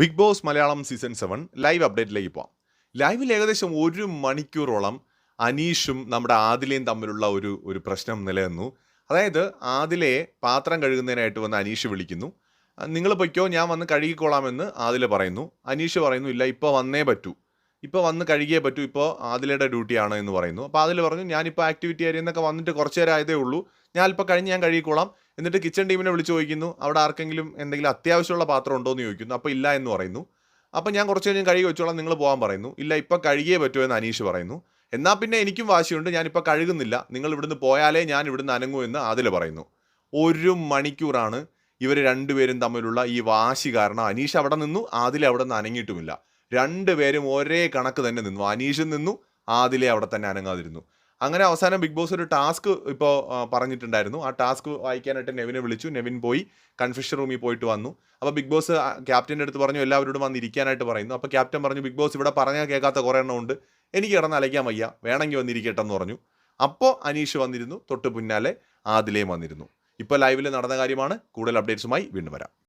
Big boss Malayalam season seven live അപ്ഡേറ്റിലേക്ക് പോവാം. ലൈവിൽ ഏകദേശം ഒരു മണിക്കൂറോളം അനീഷും നമ്മുടെ ആദിലയും തമ്മിലുള്ള ഒരു ഒരു പ്രശ്നം നിലനിന്നു. അതായത് ആദിലയെ പാത്രം കഴുകുന്നതിനായിട്ട് വന്ന് അനീഷ് വിളിക്കുന്നു. നിങ്ങൾ പൊയ്ക്കോ ഞാൻ വന്ന് കഴുകിക്കോളാമെന്ന് ആദില പറയുന്നു. അനീഷ് പറയുന്നു ഇല്ല ഇപ്പോൾ വന്നേ പറ്റൂ. ഇപ്പോൾ വന്ന് കഴുകിയേ പറ്റൂ. ഇപ്പോൾ ആദിലയുടെ ഡ്യൂട്ടിയാണ് എന്ന് പറയുന്നു. അപ്പോൾ ആദിൽ പറഞ്ഞു ഞാനിപ്പോൾ ആക്ടിവിറ്റി ഏരിയ എന്നൊക്കെ വന്നിട്ട് കുറച്ച് നേരം ആയതേ ഉള്ളൂ. ഞാൻ ഇപ്പോൾ കഴിഞ്ഞ് ഞാൻ കഴുകിക്കോളാം എന്നിട്ട് കിച്ചൺ ടീമിനെ വിളിച്ച് ചോദിക്കുന്നു അവിടെ ആർക്കെങ്കിലും എന്തെങ്കിലും അത്യാവശ്യമുള്ള പാത്രം ഉണ്ടോ? എന്ന് ചോദിക്കുന്നു. അപ്പോൾ ഇല്ല എന്ന് പറയുന്നു. അപ്പോൾ ഞാൻ കുറച്ച് കഴിഞ്ഞ് കഴുകി വെച്ചോളാം നിങ്ങൾ പോകാൻ പറയുന്നു. ഇല്ല ഇപ്പോൾ കഴുകിയേ പറ്റൂ എന്ന് അനീഷ് പറയുന്നു. എന്നാൽ പിന്നെ എനിക്കും വാശിയുണ്ട് ഞാനിപ്പോൾ കഴുകുന്നില്ല. നിങ്ങൾ ഇവിടുന്ന് പോയാലേ ഞാൻ ഇവിടുന്ന് അനങ്ങൂ എന്ന് ആദിൽ പറയുന്നു. ഒരു മണിക്കൂറാണ് ഇവർ രണ്ടുപേരും തമ്മിലുള്ള ഈ വാശി കാരണം അനീഷ് അവിടെ നിന്നു ആദിൽ അവിടെ നിന്ന് അനങ്ങിയിട്ടുമില്ല. രണ്ടുപേരും ഒരേ കണക്ക് തന്നെ നിന്നു. അനീഷും നിന്നു ആദിലെ അവിടെ തന്നെ അനങ്ങാതിരുന്നു. അങ്ങനെ അവസാനം ബിഗ് ബോസ് ഒരു ടാസ്ക് ഇപ്പോൾ പറഞ്ഞിട്ടുണ്ടായിരുന്നു. ആ ടാസ്ക് വായിക്കാനായിട്ട് നെവിനെ വിളിച്ചു. നെവിൻ പോയി കൺഫ്യൂഷൻ റൂമിൽ പോയിട്ട് വന്നു. അപ്പോൾ ബിഗ് ബോസ് ക്യാപ്റ്റന്റെ അടുത്ത് പറഞ്ഞു എല്ലാവരോടും വന്ന് ഇരിക്കാനായിട്ട് പറയുന്നു. അപ്പോൾ ക്യാപ്റ്റൻ പറഞ്ഞു ബിഗ് ബോസ് ഇവിടെ പറഞ്ഞാൽ കേൾക്കാത്ത കുറേ എണ്ണം ഉണ്ട്. എനിക്ക് കിടന്ന് അലയ്ക്കാൻ വയ്യ. വേണമെങ്കിൽ വന്നിരിക്കട്ടെ എന്ന് പറഞ്ഞു. അപ്പോൾ അനീഷ് വന്നിരുന്നു. തൊട്ട് പിന്നാലെ ആദിലയും വന്നിരുന്നു. ഇപ്പോൾ ലൈവിൽ നടന്ന കാര്യമാണ്. കൂടുതൽ അപ്ഡേറ്റ്സുമായി വീണ്ടും വരാം.